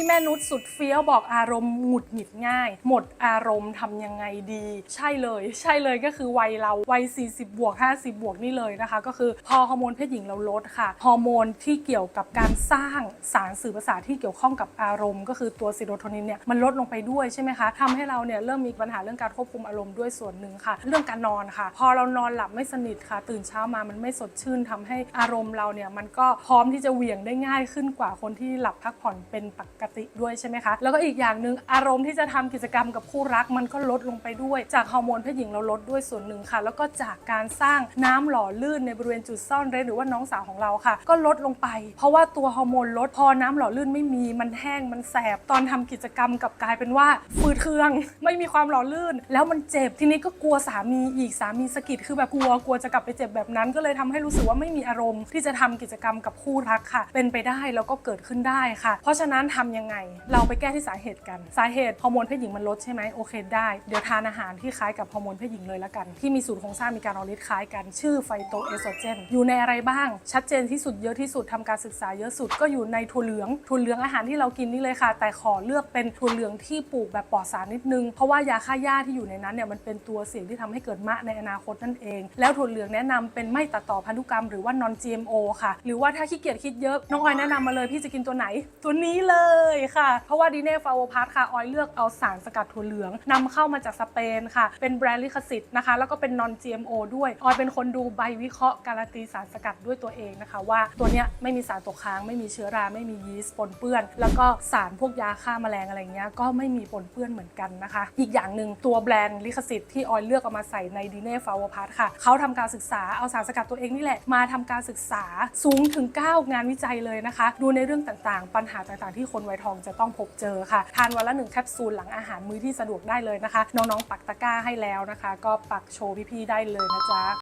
ที่แม่นุชสุดเฟี้ยวบอกอารมณ์หงุดหงิดง่าย หมดอารมณ์ทำยังไงดี ใช่เลย ใช่เลยก็คือวัยเราวัย 40 บวก 50 บวกนี่เลยนะคะ ก็คือพอฮอร์โมนเพศหญิงเราลดค่ะฮอร์โมนที่เกี่ยวกับการสร้างสารสื่อประสาทที่เกี่ยวข้องกับอารมณ์ ก็คือตัวซีโรโทนินเนี่ยมันลดลงไปด้วยใช่ไหมคะทำให้เราเนี่ยเริ่มมีปัญหาเรื่องการควบคุมอารมณ์ด้วยส่วนหนึ่งค่ะ เรื่องการนอนค่ะ พอเรานอนหลับไม่สนิทค่ะ ตื่นเช้ามามันไม่สดชื่นทำให้อารมณ์เราเนี่ยมันก็พร้อมที่จะเหวี่ยงได้ง่ายขึ้นกว่าคนที่หลับพักผ่อนเป็นปกติด้วยใช่ไหมคะ แล้วก็อีกอย่างหนึ่งอารมณ์ที่จะทำกิจกรรมกับคู่รักมันก็ลดลงไปด้วย จากฮอร์โมนเพศหญิงเราลดด้วยส่วนหนึ่งค่ะ แล้วก็จากการสร้างน้ำหล่อลื่นในบริเวณจุดซ่อนเร้นหรือว่าน้องสาวของเราค่ะ ก็ลดลงไป เพราะว่าตัวฮอร์โมนลดพอน้ำหล่อลื่นไม่มีมันแห้งมันแสบตอนทำกิจกรรมกับกลายเป็นว่าฟืดเคือง ไม่มีความหล่อลื่น แล้วมันเจ็บทีนี้ก็กลัวสามีอีกสามีสะกิดคือแบบกลัวกลัวจะกลับไปเจ็บแบบนั้นก็เลยทำให้รู้สึกว่าไม่มีอารมณ์ ที่จะทำกิจกรรมกับคู่รักค่ะ เป็นไปได้แล้วก็เกิดขึ้นได้ค่ะ เพราะฉะนั้นทำยังไง เราไปแก้ที่สาเหตุกัน สาเหตุฮอร์โมนเพศหญิงมันลดใช่ไหมโอเคได้ เดี๋ยวทานอาหารที่คล้ายกับฮอร์โมนเพศหญิงเลยละกัน ที่มีสูตรโครงสร้างมีการออกฤทธิ์คล้ายกัน ชื่อไฟโตเอสโตรเจน อยู่ในอะไรบ้าง ชัดเจนที่สุดเยอะที่สุดทำการศึกษาเยอะสุดก็อยู่ในถั่วเหลืองถั่วเหลืองอาหารที่เรากินนี่เลยค่ะ แต่ขอเลือกเป็นถั่วเหลืองที่ปลูกแบบปลอดสารนิดนึง เพราะว่ายาฆ่าหญ้าที่อยู่ในนั้นเนี่ยมันเป็นตัวเสี่ยงที่ทำให้เกิดมะในอนาคตนั่นเอง แล้วถั่วเหลืองแนะนำเป็นไม่ตัดต่อพันธุกรรมหรือว่า non GMO ค่ะ หรือว่าถ้าขี้เกียจคิดเยอะน้องออยแนะนำมาเลยพี่จะกินตัวไหน ตัวนี้เลยค่ะเพราะว่าดีเน่ฟาวพาร์ทค่ะออยเลือกเอาสารสกัดถั่วเหลืองนำเข้ามาจากสเปนค่ะ เป็นแบรนด์ลิขสิทธิ์นะคะ แล้วก็เป็น non GMO ด้วยออยเป็นคนดูใบวิเคราะห์การันตีสารสกัดด้วยตัวเองนะคะ ว่าตัวเนี้ยไม่มีสารตกค้างไม่มีเชื้อราไม่มียีสต์ปนเปื้อน แล้วก็สารพวกยาฆ่าแมลงอะไรเงี้ยก็ไม่มีปนเปื้อนเหมือนกันนะคะ อีกอย่างหนึ่งตัวแบรนด์ลิขสิทธิ์ที่ออยเลือกเอามาใส่ในดีเน่ฟาวพาร์ทค่ะเขาทำการศึกษาเอาสารสกัดตัวเองนี่แหละมาทำการศึกษาสูงถึง 9 งานวิจัยเลยนะคะ ดูในเรื่องต่างๆ ปัญหาต่างๆที่คนวัยทองจะต้องพบเจอค่ะ ทานวันละหนึ่งแคปซูลหลังอาหารมื้อที่สะดวกได้เลยนะคะ น้องๆปักตะกร้าให้แล้วนะคะ ก็ปักโชว์พี่ๆได้เลยนะจ๊ะ